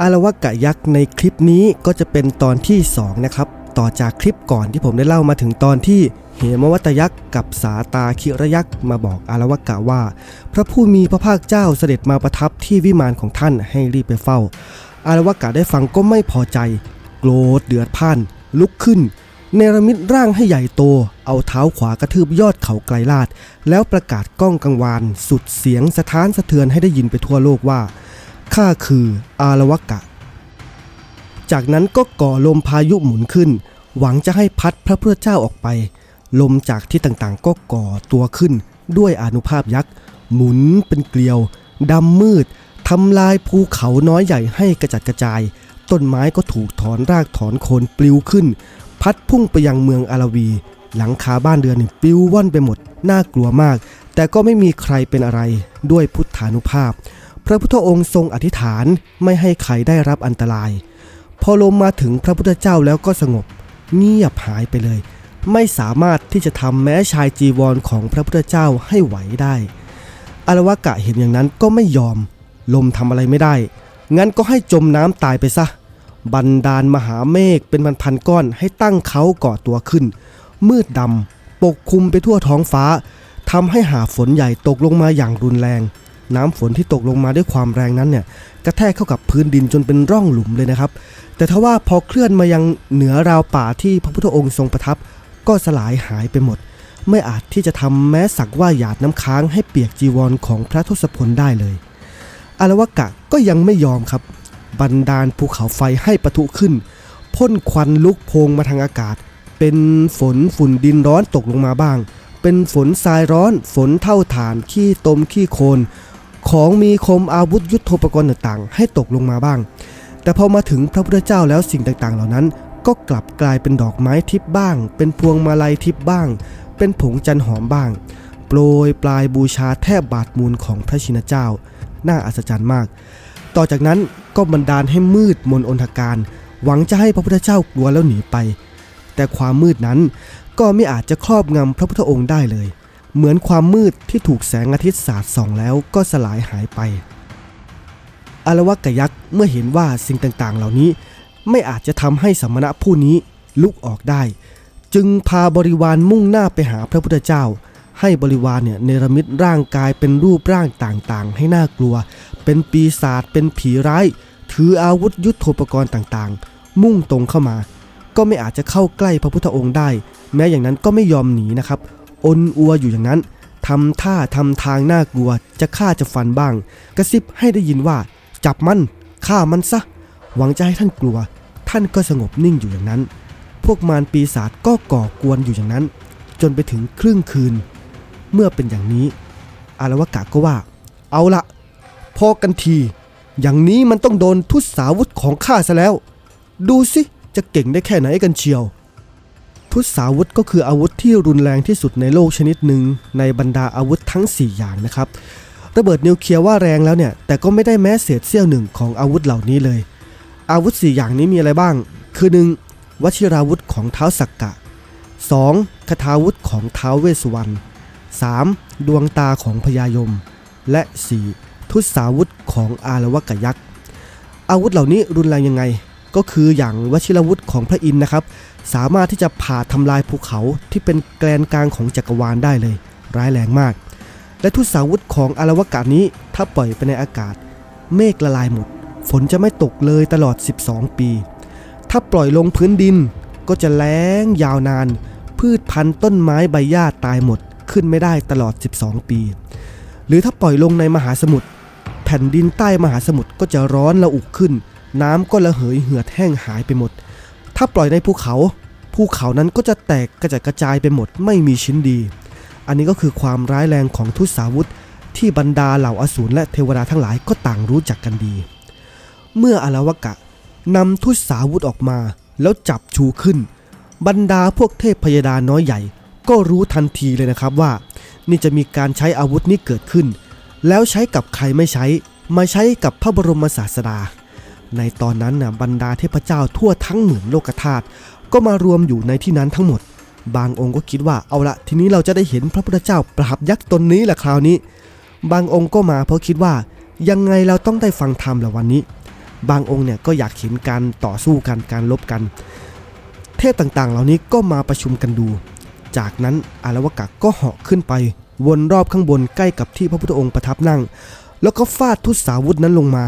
อารวกะยักษ์ในคลิปนี้ก็จะเป็นตอนที่2นะครับต่อจากคลิปก่อนที่ผมได้เล่ามาถึงตอนที่เหมวัตยักษ์กับสาตาคิระยักษ์มาบอกอารวกะว่า พระผู้มีพระภาคเจ้าเสด็จมาประทับที่วิมานของท่านให้รีบไปเฝ้า อารวกะได้ฟังก็ไม่พอใจ โกรธเดือดพ่าน ลุกขึ้น เนรมิตร่างให้ใหญ่โต เอาเท้าขวากระทืบยอดเขาไกลลาด แล้วประกาศก้องกังวาน สุดเสียงสะท้านสะเทือนให้ได้ยินไปทั่วโลกว่า ข้าคืออารวกะ จากนั้นก็ก่อลมพายุหมุนขึ้น หวังจะให้พัดพระพุทธเจ้าออกไป ลมจากที่ต่างๆ ก็ก่อตัวขึ้นด้วยอนุภาพยักษ์ หมุนเป็นเกลียวดำมืดทำลายภูเขาน้อยใหญ่ให้กระจัดกระจาย ต้นไม้ก็ถูกถอนรากถอนโคนปลิวขึ้น พัดพุ่งไปยังเมืองอาราวี หลังคาบ้านเรือนปลิวว่อนไปหมด น่ากลัวมาก แต่ก็ไม่มีใครเป็นอะไรด้วยพุทธานุภาพ พระพุทธองค์ทรงอธิษฐานไม่ให้ใครได้รับอันตราย พอลมมาถึงพระพุทธเจ้าแล้วก็สงบ เงียบหายไปเลย ไม่สามารถที่จะทำแม้ชายจีวรของพระพุทธเจ้าให้ไหวได้อารวากะเห็นอย่างนั้นก็ไม่ยอม ลมทำอะไรไม่ได้ งั้นก็ให้จมน้ำตายไปซะ บันดาลมหาเมฆเป็นพันๆก้อนให้ตั้งเขาก่อตัวขึ้น มืดดำปกคลุมไปทั่วท้องฟ้าทำให้หาฝนใหญ่ตกลงมาอย่างรุนแรง น้ำฝนที่ตกลงมาด้วยความแรงนั้นเนี่ยกระแทกเข้ากับพื้นดินจนเป็นร่องหลุมเลยนะครับ แต่ทว่าพอเคลื่อนมายังเหนือราวป่าที่พระพุทธองค์ทรงประทับ ก็สลายหายไปหมด ไม่อาจที่จะทำแม้สักว่าหยาดน้ำค้างให้เปียกจีวรของพระทศพลได้เลยอารวกะก็ยังไม่ยอมครับ บันดาลภูเขาไฟให้ปะทุขึ้นพ่นควันลุกโพงมาทางอากาศ เป็นฝนฝุ่นดินร้อนตกลงมาบ้าง เป็นฝนทรายร้อน ฝนเท่าฐานขี้ตมขี้โคลน ของมีคมอาวุธยุทโธปกรณ์ต่างๆ ให้ตกลงมาบ้าง แต่พอมาถึงพระพุทธเจ้าแล้วสิ่งต่างๆ เหล่านั้น ก็กลับกลายเป็นดอกไม้ทิพย์บ้าง เป็นพวงมาลัยทิพย์บ้าง เป็นผงจันหอมบ้าง โปรยปลายบูชาแทบบาทมูลของพระชินเจ้า น่าอัศจรรย์มาก ต่อจากนั้นก็บันดาลให้มืดมนอนทการ หวังจะให้พระพุทธเจ้ากลัวแล้วหนีไป แต่ความมืดนั้นก็ไม่อาจจะครอบงำพระพุทธองค์ได้เลย เหมือนความมืดที่ถูกแสงอาทิตย์สาดส่องแล้วก็สลายหายไป อารวกยักษ์เมื่อเห็นว่าสิ่งต่างๆ เหล่านี้ไม่อาจจะทำให้สมณะผู้นี้ลุกออกได้ จึงพาบริวารมุ่งหน้าไปหาพระพุทธเจ้า ให้บริวารเนี่ยเนรมิตร่างกายเป็นรูปร่างต่างๆ ให้น่ากลัว เป็นปีศาจเป็นผีร้าย ถืออาวุธยุทโธปกรณ์ต่างๆ มุ่งตรงเข้ามา ก็ไม่อาจจะเข้าใกล้พระพุทธองค์ได้ แม้อย่างนั้นก็ไม่ยอมหนีนะครับ อนอัวอยู่อย่างนั้นทำท่าทำทางน่ากลัว จะฆ่าจะฟันบ้าง กระซิบให้ได้ยินว่า จับมันฆ่ามันซะ หวังจะให้ท่านกลัว ท่านก็สงบนิ่งอยู่อย่างนั้น พวกมารปีศาจก็ก่อกวนอยู่อย่างนั้น จนไปถึงครึ่งคืน เมื่อเป็นอย่างนี้ อารวกะก็ว่า เอาละพอกันที อย่างนี้มันต้องโดนทุสาวุธของข้าซะแล้ว ดูสิจะเก่งได้แค่ไหนกันเชียว ทุสาวุธก็คืออาวุธที่รุนแรงที่สุดในโลกชนิดหนึ่งในบรรดาอาวุธทั้ง 4 อย่างนะครับระเบิดนิวเคลียร์ว่าแรงแล้วเนี่ยแต่ก็ไม่ได้แม้เศษเสี้ยวหนึ่งของอาวุธเหล่านี้เลย อาวุธ 4 อย่างนี้มีอะไรบ้าง คือ 1. วชิราวุธของเท้าสักกะ 2. คาถาวุธของเท้าเวสุวรรณ 3. ดวงตาของพญายม และ 4. ทุสาวุธของอารวกยักษ์อาวุธเหล่านี้รุนแรงยังไง ก็คืออย่างวชิรวุธของพระอินทร์นะครับ สามารถที่จะผ่าทำลายภูเขาที่เป็นแกนกลางของจักรวาลได้เลย ร้ายแรงมาก และทุสาวุธของอารวกาศนี้ถ้าปล่อยไปในอากาศ เมฆละลายหมด ฝนจะไม่ตกเลยตลอด 12 ปี ถ้าปล่อยลงพื้นดิน ก็จะแล้งยาวนาน พืชพันธุ์ต้นไม้ใบหญ้าตายหมดขึ้นไม่ได้ตลอด 12 ปี หรือถ้าปล่อยลงในมหาสมุทรแผ่นดินใต้มหาสมุทรก็จะร้อนระอุขึ้น น้ำก็ระเหยเหือดแห้งหายไปหมด ถ้าปล่อยในภูเขา ภูเขานั้นก็จะแตกกระจัดกระจายไปหมดไม่มีชิ้นดี อันนี้ก็คือความร้ายแรงของทุสาวุธ ที่บรรดาเหล่าอสูรและเทวดาทั้งหลายก็ต่างรู้จักกันดี เมื่ออลาวกะนำทุสาวุธออกมา แล้วจับชูขึ้น บรรดาพวกเทพพยดาน้อยใหญ่ ก็รู้ทันทีเลยนะครับว่า นี่จะมีการใช้อาวุธนี้เกิดขึ้น แล้วใช้กับใครไม่ใช้ มาใช้กับพระบรมศาสดา ในตอนนั้นน่ะบรรดาเทพเจ้าทั่วทั้งหมื่นโลกธาตุก็มารวมอยู่ในที่นั้นทั้งหมด บางองค์ก็คิดว่าเอาละทีนี้เราจะได้เห็นพระพุทธเจ้าปราบยักษ์ตนนี้แหละคราวนี้ บางองค์ก็มาเพราะคิดว่ายังไงเราต้องได้ฟังธรรมละวันนี้ บางองค์เนี่ยก็อยากเห็นการต่อสู้กันการลบกัน เทพต่างๆ เหล่านี้ก็มาประชุมกันดู จากนั้นอารวกะก็เหาะขึ้นไป วนรอบข้างบนใกล้กับที่พระพุทธองค์ประทับนั่ง แล้วก็ฟาดทุสาวุธนั้นลงมา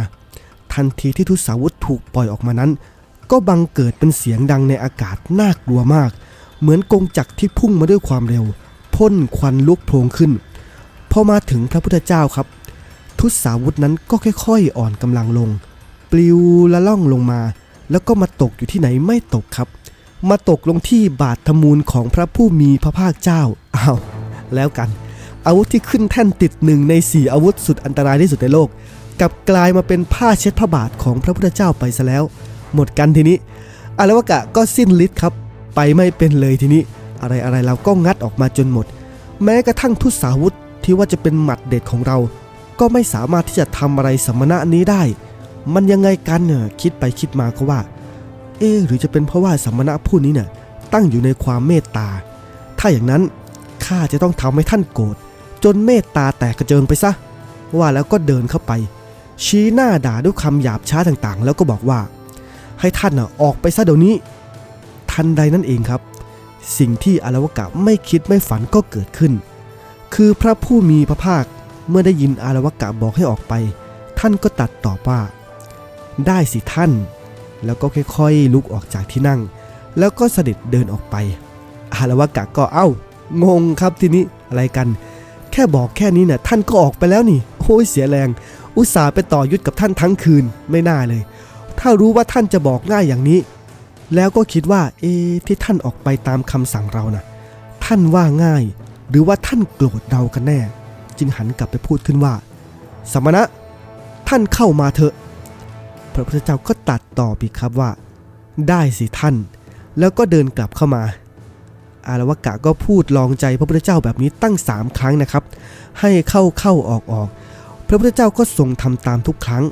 ทันทีที่ทุสาวุธถูกปล่อยออกมานั้น ก็บังเกิดเป็นเสียงดังในอากาศน่ากลัวมาก เหมือนกงจักรที่พุ่งมาด้วยความเร็ว พ่นควันลุกโพลงขึ้น พอมาถึงพระพุทธเจ้าครับ ทุสาวุธนั้นก็ค่อยๆอ่อนกำลังลง ปลิวละล่องลงมา แล้วก็มาตกอยู่ที่ไหนไม่ตกครับ มาตกลงที่บาททมูลของพระผู้มีพระภาคเจ้าอ้าวแล้วกัน อาวุธที่ขึ้นแท่นติดหนึ่งในสี่อาวุธสุดอันตรายที่สุดในโลก กลับกลายมาเป็นผ้าเช็ดพระบาทของพระพุทธเจ้าไปซะแล้ว หมดกันทีนี้อารวกะก็สิ้นฤทธิ์ครับ ไปไม่เป็นเลยทีนี้ อะไรอะไรเราก็งัดออกมาจนหมด แม้กระทั่งทุสาวุธที่ว่าจะเป็นหมัดเด็ดของเรา ก็ไม่สามารถที่จะทำอะไรสมณะนี้ได้ มันยังไงกันเนี่ยคิดไปคิดมาก็ว่า เอ๊หรือจะเป็นเพราะว่าสมณะผู้นี้เนี่ยตั้งอยู่ในความเมตตา ถ้าอย่างนั้นข้าจะต้องทำให้ท่านโกรธจนเมตตาแตกกระเจิงไปซะ ว่าแล้วก็เดินเข้าไป ชี้หน้าด่าด้วยคำหยาบช้าต่างๆ แล้วก็บอกว่า ให้ท่านน่ะออกไปซะเดี๋ยวนี้ ทันใดนั่นเองครับ สิ่งที่อารวกะไม่คิดไม่ฝันก็เกิดขึ้น คือพระผู้มีพระภาคเมื่อได้ยินอารวกะบอกให้ออกไป ท่านก็ตัดตอบว่า ได้สิท่าน แล้วก็ค่อยๆลุกออกจากที่นั่ง แล้วก็เสด็จเดินออกไป อารวกะก็เอ้างงครับทีนี้อะไรกัน แค่บอกแค่นี้เนี่ยท่านก็ออกไปแล้วนี่โอ้ยเสียแรง อุตส่าห์ไปต่อยุทธกับท่านทั้งคืนไม่น่าเลย ถ้ารู้ว่าท่านจะบอกง่ายอย่างนี้ แล้วก็คิดว่า เอที่ท่านออกไปตามคำสั่งเรานะ่ะ ท่านว่าง่าย หรือว่าท่านโกรธเรากันแน่ จึงหันกลับไปพูดขึ้นว่า สมณะ ท่านเข้ามาเถอะ พระพุทธเจ้าก็ตัดต่อปีครับว่า ได้สิท่าน แล้วก็เดินกลับเข้ามาอารวกะก็พูดลองใจพระพุทธเจ้าแบบนี้ตั้งสามครั้งนะครับ ให้เข้าเข้าออกออก พระพุทธเจ้าก็ทรงทำตามทุกครั้ง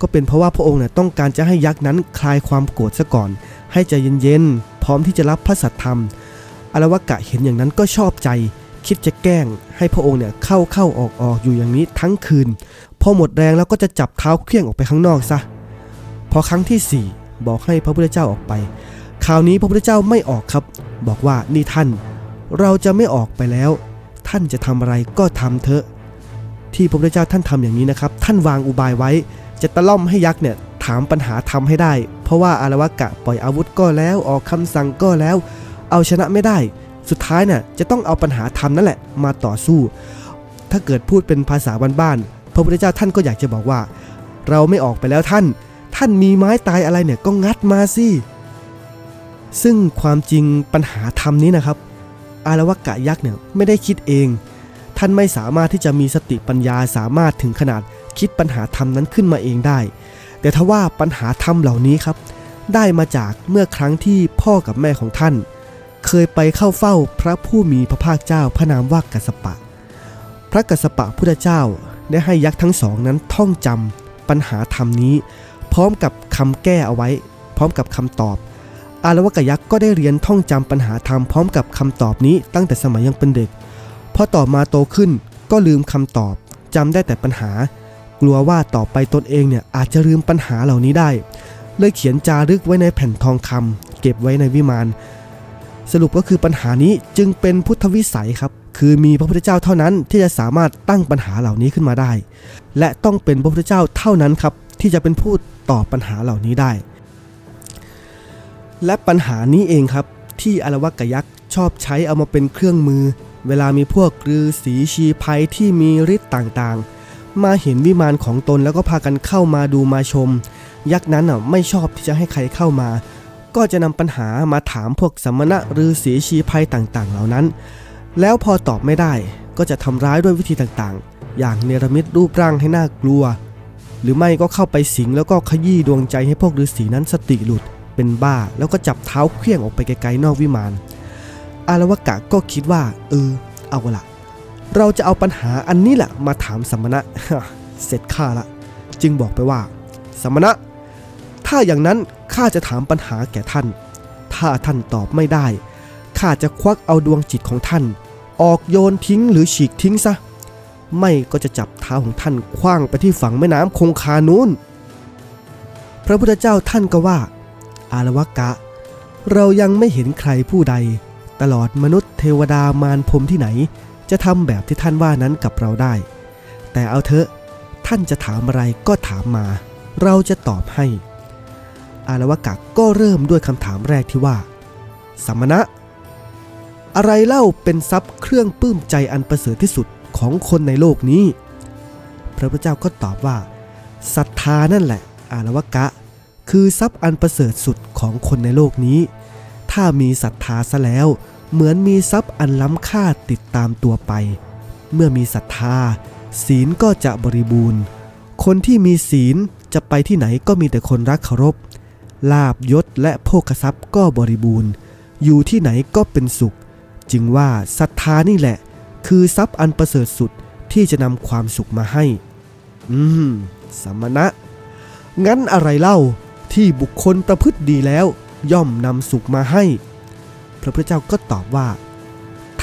ก็เป็นเพราะว่าพระองค์เนี่ยต้องการจะให้ยักษ์นั้นคลายความโกรธซะก่อน ให้ใจเย็นๆพร้อมที่จะรับพระสัตธรรมอารวกะเห็นอย่างนั้นก็ชอบใจ คิดจะแกล้ง ให้พระองค์เนี่ยเข้าเข้าออกออกอยู่อย่างนี้ทั้งคืน พอหมดแรงแล้วก็จะจับเท้าเคลื่องออกไปข้างนอกซะพอครั้งที่ 4 บอกให้พระพุทธเจ้าออกไป คราวนี้พระพุทธเจ้าไม่ออกครับ บอกว่านี่ท่าน เราจะไม่ออกไปแล้ว ท่านจะทำอะไรก็ทำเถอะ ที่พระพุทธเจ้าท่านทำอย่างนี้นะครับ ท่านวางอุบายไว้ จะตะล่อมให้ยักษ์เนี่ยถามปัญหาทำให้ได้ เพราะว่าอารวากะปล่อยอาวุธก็แล้วออกคำสั่งก็แล้ว เอาชนะไม่ได้ สุดท้ายเนี่ยจะต้องเอาปัญหาทำนั่นแหละมาต่อสู้ ถ้าเกิดพูดเป็นภาษาบ้านๆพระพุทธเจ้าท่านก็อยากจะบอกว่า เราไม่ออกไปแล้วท่าน ท่านมีไม้ตายอะไรเนี่ยก็งัดมาสิซึ่งความจริงปัญหาธรรมนี้นะครับ อารวกะยักษ์เนี่ยไม่ได้คิดเอง ท่านไม่สามารถที่จะมีสติปัญญาสามารถถึงขนาดคิดปัญหาธรรมนั้นขึ้นมาเองได้ แต่ทว่าปัญหาธรรมเหล่านี้ครับ ได้มาจากเมื่อครั้งที่พ่อกับแม่ของท่าน เคยไปเข้าเฝ้าพระผู้มีพระภาคเจ้าพระนามว่ากัสปะ พระกัสสปะพุทธเจ้าได้ให้ยักษ์ทั้งสองนั้นท่องจำปัญหาธรรมนี้ พร้อมกับคำแก้เอาไว้ พร้อมกับคำตอบอารวกยักษ์ก็ได้เรียนท่องจำปัญหาธรรมพร้อมกับคำตอบนี้ตั้งแต่สมัยยังเป็นเด็ก พอต่อมาโตขึ้นก็ลืมคำตอบจำได้แต่ปัญหา กลัวว่าต่อไปตนเองเนี่ยอาจจะลืมปัญหาเหล่านี้ได้ เลยเขียนจารึกไว้ในแผ่นทองคำเก็บไว้ในวิมาน สรุปก็คือปัญหานี้จึงเป็นพุทธวิสัยครับ คือมีพระพุทธเจ้าเท่านั้นที่จะสามารถตั้งปัญหาเหล่านี้ขึ้นมาได้ และต้องเป็นพระพุทธเจ้าเท่านั้นครับที่จะเป็นผู้ตอบปัญหาเหล่านี้ได้ และปัญหานี้เองครับที่อารวกยักษ์ชอบใช้เอามาเป็นเครื่องมือ เวลามีพวกฤาษีชีภัยที่มีฤทธิ์ต่างๆ มาเห็นวิมานของตนแล้วก็พากันเข้ามาดูมาชม ยักษ์นั้นอะไม่ชอบที่จะให้ใครเข้ามา ก็จะนำปัญหามาถามพวกสมณะฤาษีชีภัยต่างๆ เหล่านั้น แล้วพอตอบไม่ได้ก็จะทำร้ายด้วยวิธีต่างๆ อย่างเนรมิตรูปร่างให้น่ากลัว หรือไม่ก็เข้าไปสิงแล้วก็ขยี้ดวงใจให้พวกฤาษีนั้นสติหลุดเป็นบ้าแล้วก็จับเท้าเคลื่องออกไปไกลๆนอกวิมาน อารวกะก็คิดว่า เออ เอาละเราจะเอาปัญหาอันนี้แหละมาถามสมณะ เสร็จข้าละ จึงบอกไปว่า สมณะ ถ้าอย่างนั้นข้าจะถามปัญหาแก่ท่าน ถ้าท่านตอบไม่ได้ข้าจะควักเอาดวงจิตของท่าน ออกโยนทิ้งหรือฉีกทิ้งซะ ไม่ก็จะจับเท้าของท่านคว้างไปที่ฝั่งแม่น้ำคงคานูนพระพุทธเจ้าท่านก็ว่า อารวกะ เรายังไม่เห็นใครผู้ใด ตลอดมนุษย์เทวดามารพรมที่ไหน จะทำแบบที่ท่านว่านั้นกับเราได้ แต่เอาเถอะท่านจะถามอะไรก็ถามมา เราจะตอบให้ อารวกะก็เริ่มด้วยคำถามแรกที่ว่า สมณะ อะไรเล่าเป็นทรัพย์เครื่องปลื้มใจอันประเสริฐที่สุดของคนในโลกนี้ พระพุทธเจ้าก็ตอบว่าศรัทธานั่นแหละ อารวกะ คือทรัพย์อันประเสริฐสุดของคนในโลกนี้ ถ้ามีศรัทธาซะแล้ว เหมือนมีทรัพย์อันล้ำค่าติดตามตัวไป เมื่อมีศรัทธา ศีลก็จะบริบูรณ์ คนที่มีศีลจะไปที่ไหนก็มีแต่คนรักเคารพ ลาบยศและโภคทรัพย์ก็บริบูรณ์ อยู่ที่ไหนก็เป็นสุข จึงว่าศรัทธานี่แหละ คือทรัพย์อันประเสริฐสุดที่จะนำความสุขมาให้ อืม สมณะ งั้นอะไรเล่าที่บุคคลประพฤติดีแล้ว ย่อมนำสุขมาให้ พระพุทธเจ้าก็ตอบว่า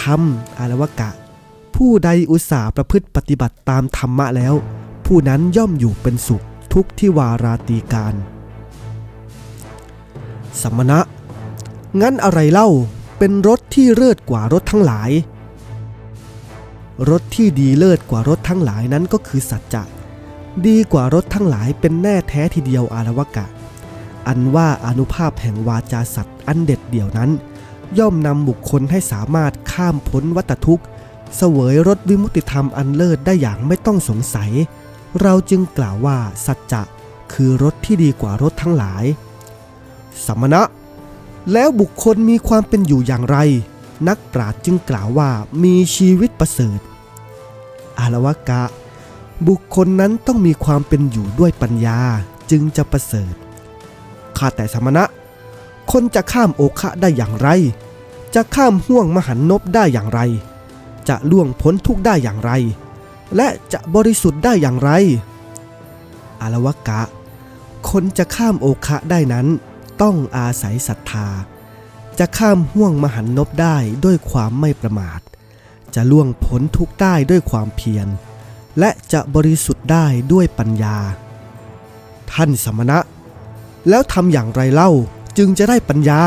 ธรรมอารวกะ ผู้ใดอุตส่าห์ประพฤติปฏิบัติตามธรรมะแล้ว ผู้นั้นย่อมอยู่เป็นสุขทุกที่วาราตีการ สมณะ งั้นอะไรเล่าเป็นรถที่เลิศกว่ารถทั้งหลาย รถที่ดีเลิศกว่ารถทั้งหลายนั้นก็คือสัจจะดีกว่ารถทั้งหลายเป็นแน่แท้ทีเดียวอารวกะ อันว่าอนุภาพแห่งวาจาสัตว์อันเด็ดเดี่ยวนั้น ย่อมนำบุคคลให้สามารถข้ามพ้นวัฏทุกข์ เสวยรถวิมุติธรรมอันเลิศได้อย่างไม่ต้องสงสัย เราจึงกล่าวว่าสัจจะคือรถที่ดีกว่ารถทั้งหลาย สมณะ แล้วบุคคลมีความเป็นอยู่อย่างไร นักปราชญ์จึงกล่าวว่ามีชีวิตประเสริฐ อารวกะ บุคคลนั้นต้องมีความเป็นอยู่ด้วยปัญญาจึงจะประเสริฐข้าแต่สมณะ คนจะข้ามโอคะได้อย่างไร จะข้ามห่วงมหันนบได้อย่างไร จะล่วงพ้นทุกได้อย่างไร และจะบริสุทธิ์ได้อย่างไร อารวกะ คนจะข้ามโอคะได้นั้นต้องอาศัยศรัทธา จะข้ามห่วงมหันนบได้ด้วยความไม่ประมาท จะล่วงพ้นทุกได้ด้วยความเพียร และจะบริสุทธิ์ได้ด้วยปัญญา ท่านสมณะ แล้วทำอย่างไรเล่า จึงจะได้ปัญญา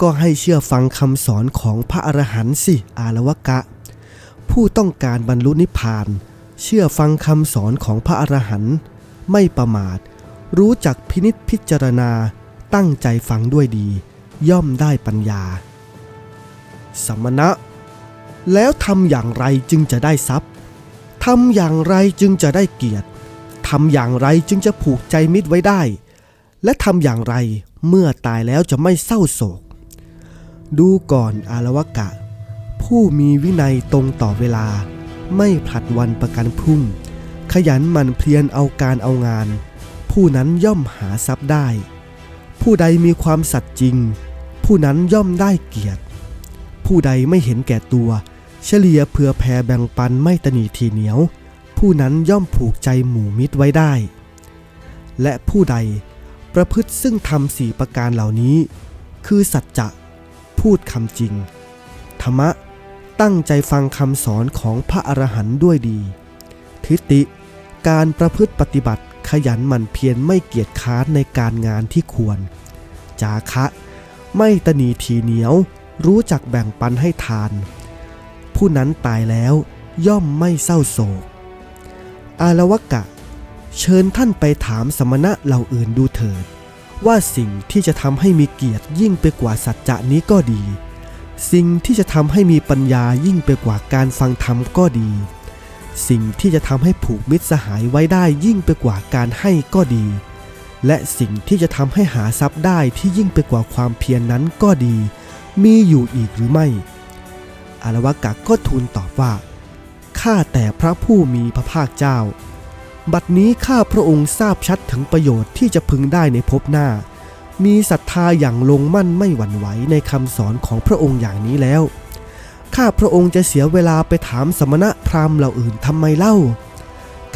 ก็ให้เชื่อฟังคำสอนของพระอรหันต์สิอารวกะ ผู้ต้องการบรรลุนิพพาน เชื่อฟังคำสอนของพระอรหันต์ไม่ประมาท รู้จักพินิษพิจารณาตั้งใจฟังด้วยดี ย่อมได้ปัญญา สมณะ แล้วทำอย่างไรจึงจะได้ทรัพย์ทำอย่างไรจึงจะได้เกียรติทำอย่างไรจึงจะผูกใจมิตรไว้ได้ และทำอย่างไร เมื่อตายแล้วจะไม่เศร้าโศก ดูก่อนอารวกะ ผู้มีวินัยตรงต่อเวลา ไม่ผลัดวันประกันพรุ่ง ขยันหมั่นเพียรเอาการเอางาน ผู้นั้นย่อมหาทรัพย์ได้ ผู้ใดมีความสัตย์จริง ผู้นั้นย่อมได้เกียรติ ผู้ใดไม่เห็นแก่ตัว เฉลี่ยเผื่อแผ่แบ่งปันไม่ตนีทีเหนียว ผู้นั้นย่อมผูกใจหมู่มิตรไว้ได้ และผู้ใด ประพฤติซึ่งทำสี่ประการเหล่านี้ คือสัจจะพูดคำจริง ธรรมะตั้งใจฟังคำสอนของพระอรหันต์ด้วยดี ทิฏฐิการประพฤติปฏิบัติขยันหมั่นเพียรไม่เกียจค้านในการงานที่ควร จาคะ ไม่ตนีทีเหนียว รู้จักแบ่งปันให้ทาน ผู้นั้นตายแล้วย่อมไม่เศร้าโศก อารวกะ เชิญท่านไปถามสมณะเหล่าอื่นดูเถิด ว่าสิ่งที่จะทำให้มีเกียรติยิ่งไปกว่าสัจจะนี้ก็ดี สิ่งที่จะทำให้มีปัญญายิ่งไปกว่าการฟังธรรมก็ดี สิ่งที่จะทำให้ผูกมิตรสหายไว้ได้ยิ่งไปกว่าการให้ก็ดี และสิ่งที่จะทำให้หาทรัพย์ได้ที่ยิ่งไปกว่าความเพียรนนั้นก็ดี มีอยู่อีกหรือไม่ อารวากะก็ทูลตอบว่าข้าแต่พระผู้มีพระภาคเจ้า บัดนี้ข้าพระองค์ทราบชัดถึงประโยชน์ที่จะพึงได้ในภพหน้า มีศรัทธาอย่างลงมั่นไม่หวั่นไหวในคำสอนของพระองค์อย่างนี้แล้ว ข้าพระองค์จะเสียเวลาไปถามสมณะพราหมณ์เหล่าอื่นทำไมเล่า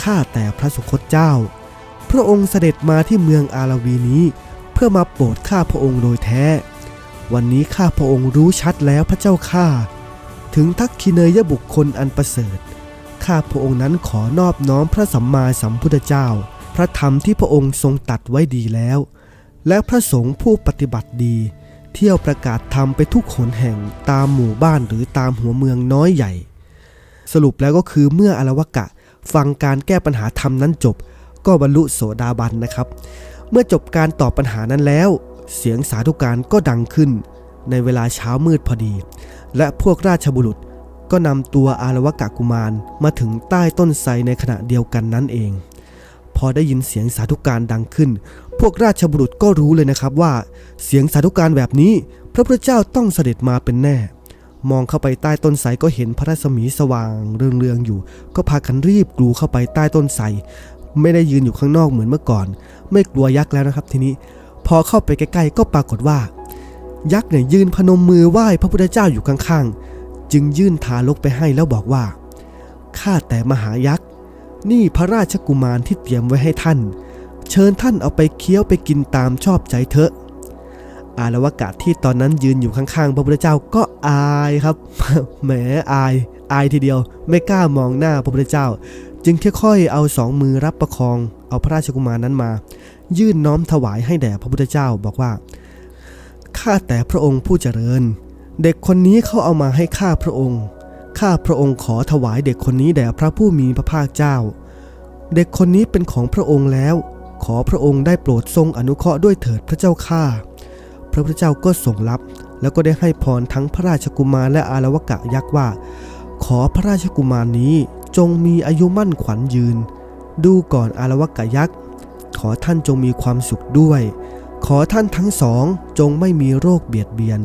ข้าแต่พระสุคตเจ้า พระองค์เสด็จมาที่เมืองอาราวีนี้ เพื่อมาโปรดข้าพระองค์โดยแท้ วันนี้ข้าพระองค์รู้ชัดแล้วพระเจ้าข้า ถึงทักคิเนยบุคคลอันประเสริฐ ข้าพระองค์นั้นขอนอบน้อมพระสัมมาสัมพุทธเจ้า พระธรรมที่พระองค์ทรงตัดไว้ดีแล้ว และพระสงฆ์ผู้ปฏิบัติดี เที่ยวประกาศธรรมไปทุกหนแห่งตามหมู่บ้านหรือตามหัวเมืองน้อยใหญ่ สรุปแล้วก็คือเมื่ออลวกะฟังการแก้ปัญหาธรรมนั้นจบ ก็บรรลุโสดาบันนะครับ เมื่อจบการตอบปัญหานั้นแล้ว เสียงสาธุการก็ดังขึ้น ในเวลาเช้ามืดพอดี และพวกราชบุรุษ ก็นำตัวอารวกะกุมารมาถึงใต้ต้นไทรในขณะเดียวกันนั้นเอง พอได้ยินเสียงสาธุการดังขึ้น พวกราชบุรุษก็รู้เลยนะครับว่า เสียงสาธุการแบบนี้ พระพุทธเจ้าต้องเสด็จมาเป็นแน่ มองเข้าไปใต้ต้นไทรก็เห็นพระรัศมีสว่างเรืองๆอยู่ ก็พากันรีบกลูเข้าไปใต้ต้นไทรไม่ได้ยืนอยู่ข้างนอกเหมือนเมื่อก่อน ไม่กลัวยักษ์แล้วนะครับทีนี้ พอเข้าไปใกล้ๆก็ปรากฏว่า ยักษ์เนี่ยยืนพนมมือไหว้พระพุทธเจ้าอยู่ข้างๆ จึงยื่นทารกไปให้แล้วบอกว่า ข้าแต่มหายักษ์ นี่พระราชกุมารที่เตรียมไว้ให้ท่าน เชิญท่านเอาไปเคี้ยวไปกินตามชอบใจเถอะ อารวากะที่ตอนนั้นยืนอยู่ข้างๆ พระพุทธเจ้าก็อายครับ แหมอาย อายทีเดียว ไม่กล้ามองหน้าพระพุทธเจ้า จึงค่อยๆ เอาสองมือรับประคอง เอาพระราชกุมารนั้นมา ยื่นน้อมถวายให้แด่พระพุทธเจ้าบอกว่า ข้าแต่พระองค์ผู้เจริญ เด็กคนนี้เขาเอามาให้ข้าพระองค์ ข้าพระองค์ขอถวายเด็กคนนี้แด่พระผู้มีพระภาคเจ้า เด็กคนนี้เป็นของพระองค์แล้ว ขอพระองค์ได้โปรดทรงอนุเคราะห์ด้วยเถิดพระเจ้าข้า พระพุทธเจ้าก็ทรงรับแล้วก็ได้ให้พรทั้งพระราชกุมารและอารวกะยักษ์ว่า ขอพระราชกุมารนี้จงมีอายุมั่นขวัญยืน ดูก่อนอารวกะยักษ์ ขอท่านจงมีความสุขด้วย ขอท่านทั้งสองจงไม่มีโรคเบียดเบียน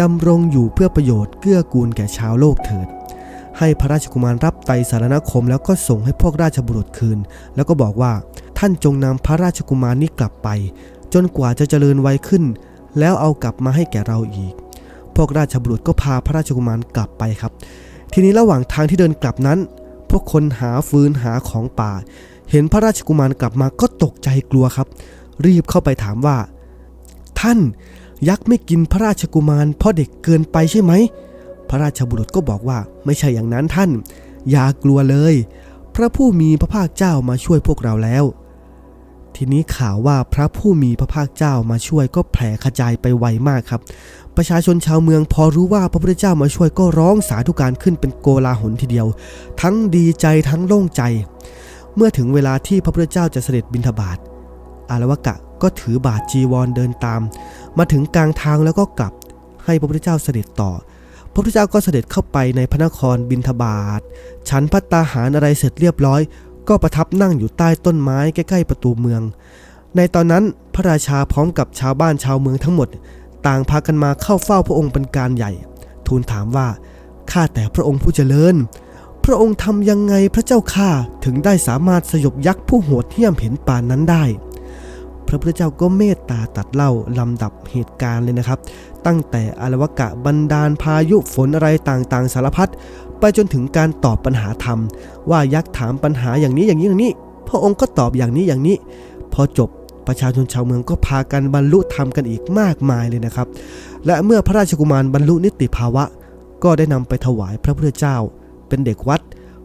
ดำรงอยู่เพื่อประโยชน์เกื้อกูลแก่ชาวโลกเถิด ให้พระราชกุมารรับไตสารณคมแล้วก็ส่งให้พวกราชบุรุษคืน แล้วก็บอกว่าท่านจงนำพระราชกุมารนี้กลับไป จนกว่าจะเจริญวัยขึ้น แล้วเอากลับมาให้แก่เราอีก พวกราชบุรุษก็พาพระราชกุมารกลับไปครับ ทีนี้ระหว่างทางที่เดินกลับนั้น พวกคนหาฟืนหาของป่า เห็นพระราชกุมารกลับมาก็ตกใจกลัวครับ รีบเข้าไปถามว่า ท่าน ยักษ์ไม่กินพระราชกุมารเพราะเด็กเกินไปใช่ไหม พระราชบุรุษก็บอกว่าไม่ใช่อย่างนั้นท่าน อย่ากลัวเลย พระผู้มีพระภาคเจ้ามาช่วยพวกเราแล้ว ทีนี้ข่าวว่าพระผู้มีพระภาคเจ้ามาช่วยก็แผ่ขจายไปไวมากครับ ประชาชนชาวเมืองพอรู้ว่าพระพุทธเจ้ามาช่วยก็ร้องสาธุการขึ้นเป็นโกลาหลทีเดียว ทั้งดีใจทั้งโล่งใจ เมื่อถึงเวลาที่พระพุทธเจ้าจะเสด็จบิณฑบาต อารวกะก็ถือบาทจีวรเดินตาม มาถึงกลางทางแล้วก็กลับให้พระพุทธเจ้าเสด็จต่อ พระพุทธเจ้าก็เสด็จเข้าไปในพระนครบิณฑบาตฉันพัตตาหารอะไรเสร็จเรียบร้อย ก็ประทับนั่งอยู่ใต้ต้นไม้ใกล้ๆประตูเมือง ในตอนนั้นพระราชาพร้อมกับชาวบ้านชาวเมืองทั้งหมด ต่างพากันมาเข้าเฝ้าพระองค์เป็นการใหญ่ ทูลถามว่าข้าแต่พระองค์ผู้เจริญ พระองค์ทำยังไงพระเจ้าข้าถึงได้สามารถสยบยักษ์ผู้โหดเหี้ยมเห็นป่านนั้นได้ พระพุทธเจ้าก็เมตตาตัดเล่าลำดับเหตุการณ์เลยนะครับ ตั้งแต่อารวกะบันดาลพายุฝนอะไรต่างๆ สารพัดไปจนถึงการตอบปัญหาธรรม ว่ายักษ์ถามปัญหาอย่างนี้อย่างนี้อย่างนี้ พระองค์ก็ตอบอย่างนี้อย่างนี้ พอจบประชาชนชาวเมืองก็พากันบรรลุธรรมกันอีกมากมายเลยนะครับ และเมื่อพระราชกุมารบรรลุนิติภาวะ ก็ได้นำไปถวายพระพุทธเจ้า เป็นเด็กวัด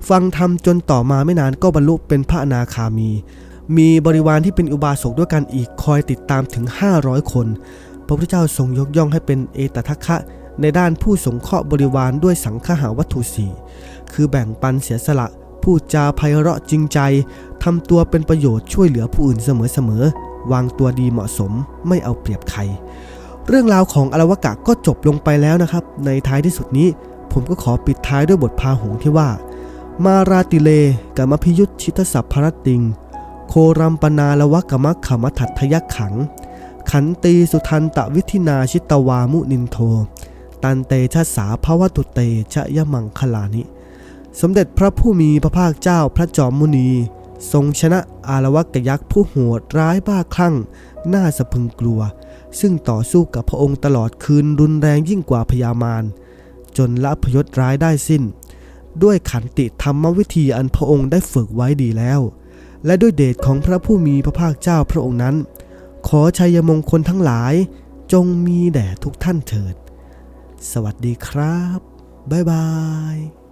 ฟังธรรมจนต่อมาไม่นานก็บรรลุเป็นพระอนาคามี มีบริวารที่เป็นอุบาสกด้วยกันอีกคอยติดตามถึง 500 คน พระพุทธเจ้าทรงยกย่องให้เป็นเอตทัคคะ ในด้านผู้สงเคราะห์บริวารด้วยสังฆหาวัตถุสีคือแบ่งปันเสียสละพูดจาไพเราะจริงใจทำตัวเป็นประโยชน์ช่วยเหลือผู้อื่นเสมอๆวางตัวดีเหมาะสมไม่เอาเปรียบใคร เรื่องราวของอรวกะก็จบลงไปแล้วนะครับ ในท้ายที่สุดนี้ ผมก็ขอปิดท้ายด้วยบทพาหงที่ว่า มาราติเลกัมพิยุทธชิตสัพพรติง โครัมปนาละวะกมะขมทัตทยักขัง ขันตีสุทันตวิธินาชิตวามุนินโท ตันเตชะสาภวตุเตชะยะมังคลานิ สมเด็จพระผู้มีพระภาคเจ้าพระจอมมุนี ทรงชนะอารวกยักษ์ผู้โหดร้ายบ้าคลั่ง น่าสะพึงกลัว ซึ่งต่อสู้กับพระองค์ตลอดคืนรุนแรงยิ่งกว่าพยามารจนละพยศร้ายได้สิ้น ด้วยขันติธรรมวิธีอันพระองค์ได้ฝึกไว้ดีแล้ว และด้วยเดชของพระผู้มีพระภาคเจ้าพระองค์นั้น ขอชัยมงคลทั้งหลายจงมีแด่ทุกท่านเถิด สวัสดีครับ บ๊ายบาย